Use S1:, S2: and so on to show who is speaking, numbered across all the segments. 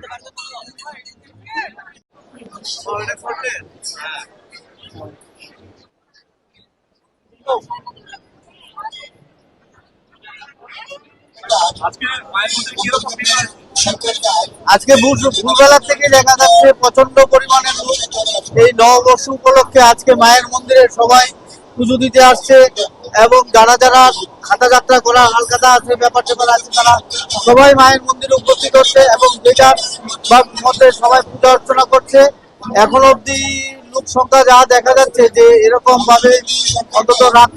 S1: Gracias. আজকে ভোর- ভোরবেলা থেকে দেখা যাচ্ছে প্রচণ্ড পরিমাণে এই নববর্ষ উপলক্ষে আজকে মায়ের মন্দিরে সবাই পুজো দিতে আসছে। এবং যারা যারা খাতা যাত্রা করা হালখাতা আছে ব্যাপার ট্যাপার আছে তারা সবাই মায়ের মন্দিরে উপস্থিত হচ্ছে এবং যেটা মধ্যে সবাই পূজা অর্চনা করছে। এখন অবধি লোক সংখ্যা যা দেখা যাচ্ছে যে এরকম ভাবে অন্তত রাত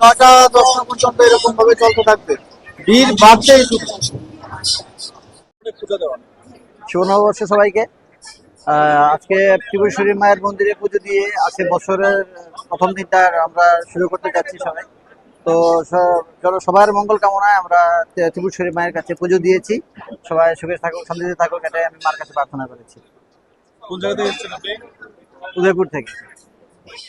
S1: নয়টা দশটা পর্যন্ত এরকম ভাবে চলতে থাকবে। ভিড় বাড়ছেই শুধু। শুভ নববর্ষ সবাইকে। আজকে ত্রিপুরেশ্বরী মায়ের মন্দিরে পুজো দিয়ে আজকে বছরের প্রথম দিনটা আমরা শুরু করতে যাচ্ছি সবাই। তো চলো সবার মঙ্গল কামনায় আমরা ত্রি- ত্রিপুরেশ্বরী মায়ের কাছে পুজো দিয়েছি। সবাই সুখে থাকুক শান্তিতে থাকুক এটাই আমি মার কাছে প্রার্থনা করেছি।
S2: কোন জায়গা থেকে এসেছেন আপনি?
S1: উদয়পুর থেকে।